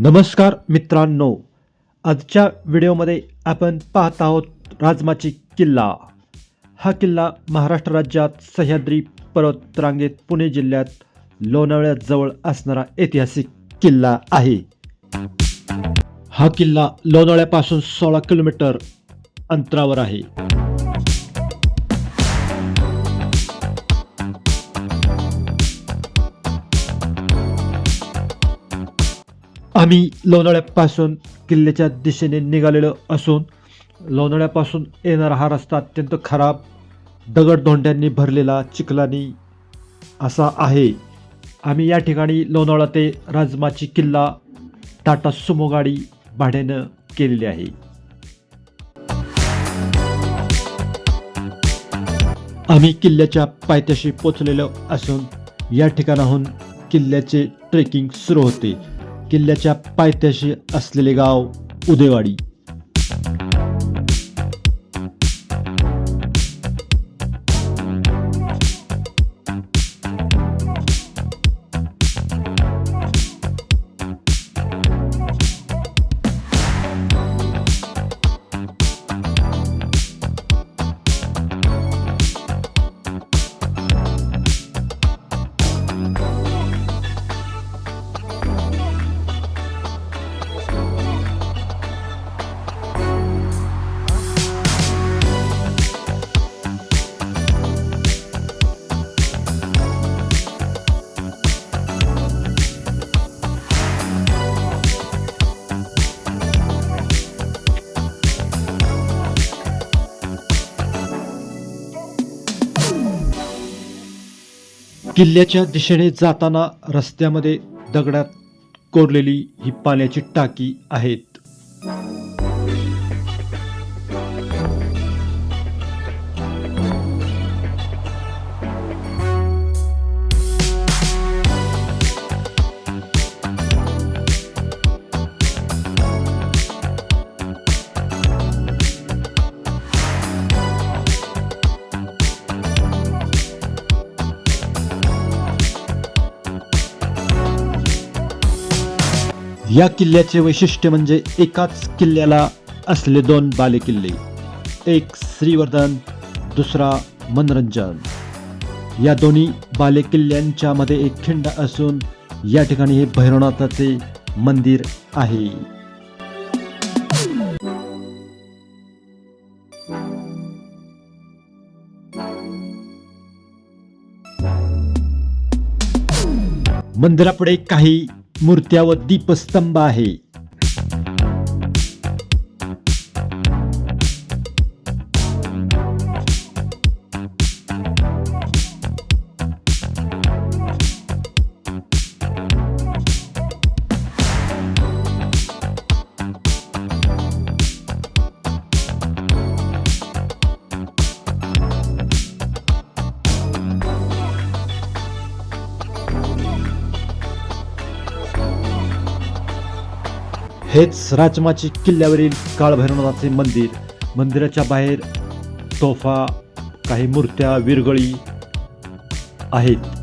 नमस्कार मित्रांनो. आजच्या व्हिडिओमध्ये आपण पाहत आहोत राजमाची किल्ला. हा किल्ला महाराष्ट्र राज्यात सह्याद्री पर्वत रांगेत पुणे जिल्ह्यात लोणावळ्याजवळ असणारा ऐतिहासिक किल्ला आहे. हा किल्ला लोणावळ्यापासून सोळा किलोमीटर अंतरावर आहे. आम्ही लोणाळ्यापासून किल्ल्याच्या दिशेने निघालेलो असून लोणाळ्यापासून येणारा हा रस्ता अत्यंत खराब दगडधोंड्यांनी भरलेला चिखलानी असा आहे. आम्ही या ठिकाणी लोणावळा ते राजमाची किल्ला टाटा सुमो गाडी भाड्यानं केलेली आहे. आम्ही किल्ल्याच्या पायथ्याशी पोचलेलो असून या ठिकाणाहून किल्ल्याचे ट्रेकिंग सुरू होते. किल्ल्याच्या पायथ्याशी असलेले गाव उदेवाडी किल्ल्याच्या दिशेने जाताना रस्त्यामध्ये दगडात कोरलेली ही पाण्याची टाकी आहेत. या किल्ल्याचे वैशिष्ट्य म्हणजे एकाच किल्ल्याला असले दोन बालेकिल्ले एक श्रीवर्धन दुसरा मनोरंजन. या दोन्ही बालेकिल्ल्यांच्या मध्ये एक खिंड असून या ठिकाणी हे भैरवनाथाचे मंदिर आहे. मंदिरापुढे काही मूर्त्या व दीपस्तंभ आहे. हेच राजमाची किल्ल्यावरील काळभैरवनाथाचे मंदिर. मंदिराच्या बाहेर तोफा काही मूर्त्या विरगळी आहेत.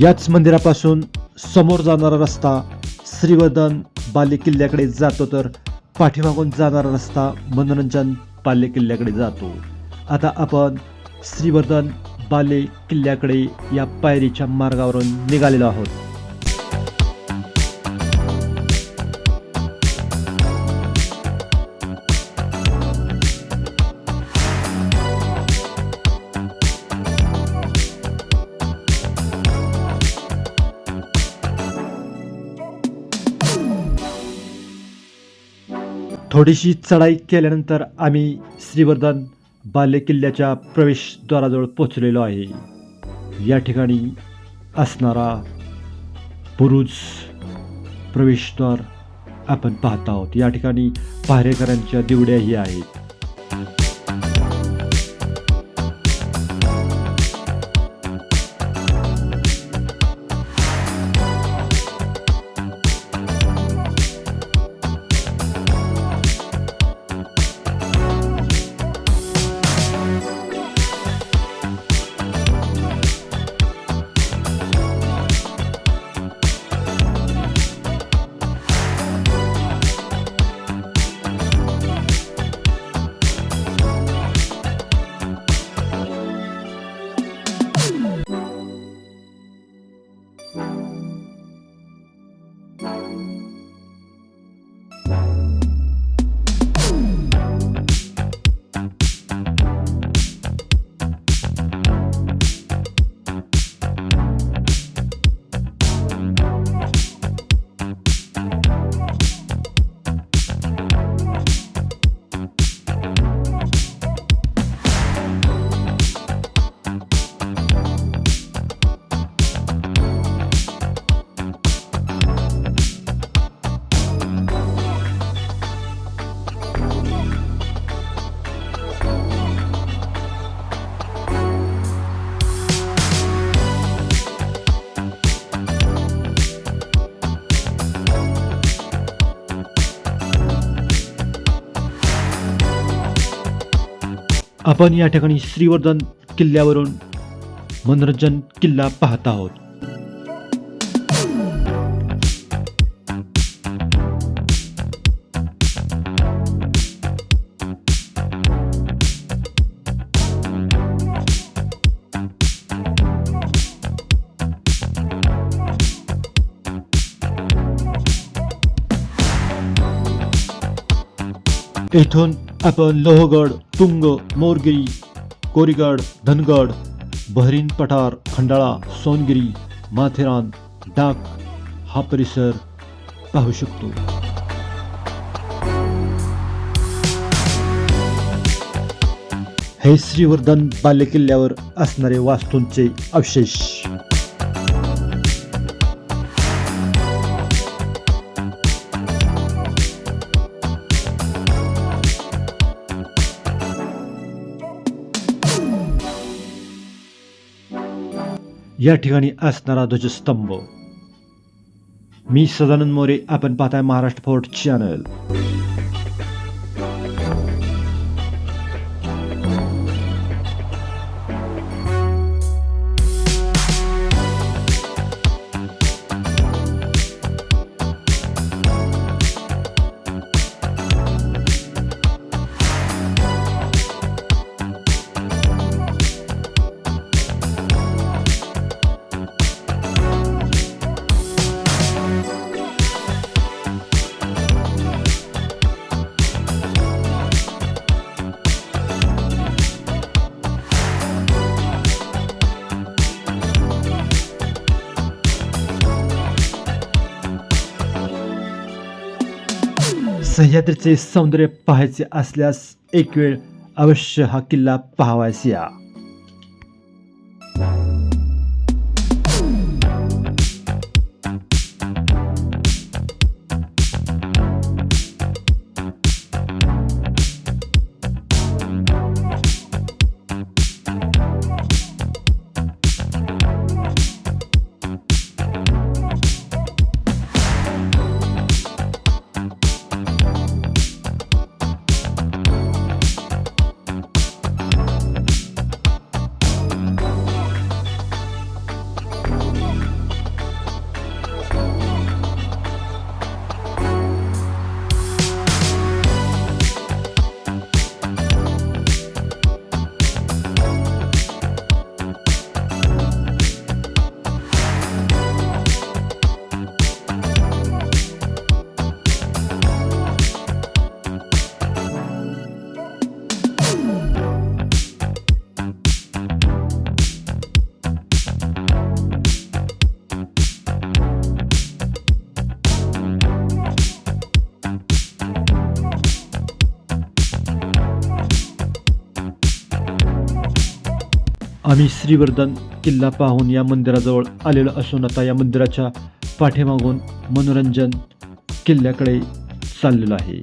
याच मंदिरापासून समोर जाणारा रस्ता श्रीवर्धन बाले किल्ल्याकडे जातो तर पाठीमागून जाणारा रस्ता मनोरंजन बाले किल्ल्याकडे जातो. आता आपण श्रीवर्धन बाले किल्ल्याकडे या पायरीच्या मार्गावरून निघालेलो आहोत. थोडीशी चढाई केल्यानंतर आम्ही श्रीवर्धन बाले किल्ल्याच्या प्रवेशद्वाराजवळ पोचलेलो आहे. या ठिकाणी असणारा बुरुज प्रवेशद्वार आपण पाहत आहोत. या ठिकाणी पहारेकरांच्या दिवड्याही आहेत. आपण या ठिकाणी श्रीवर्धन किल्ल्यावरून मनोरंजन किल्ला पाहत आहोत. इथून आपण लोहगड तुंग मोरगिरी कोरीगड धनगड बहरीन पठार खंडाळा सोनगिरी माथेरान डाक हा परिसर पाहू शकतो. हे श्रीवर्धन बालेकिल्ल्यावर असणारे वास्तूंचे अवशेष. या ठिकाणी असणारा ध्वजस्तंभ मी सदानंद मोरे आपण पाहताय महाराष्ट्र फोर्ट चॅनल. सह्याद्रीचे सौंदर्य पाहायचे असल्यास एक वेळ अवश्य हा किल्ला पाहावायचा. या आम्ही श्रीवर्धन किल्ला पाहून या मंदिराजवळ आलेलो असून आता या मंदिराच्या पाठीमागून मनोरंजन किल्ल्याकडे चाललेलं आहे.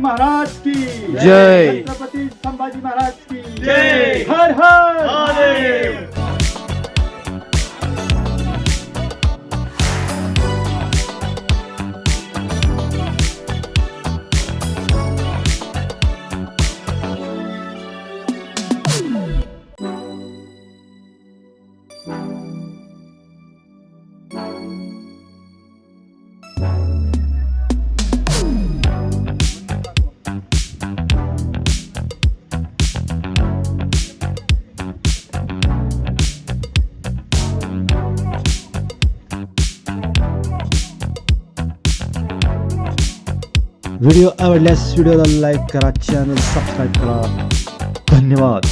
महाराज की जय. छत्रपती संभाजी महाराज की जय. हर हर व्हिडिओ आवडल्यास व्हिडिओला लाईक करा चॅनल सबस्क्राईब करा. धन्यवाद.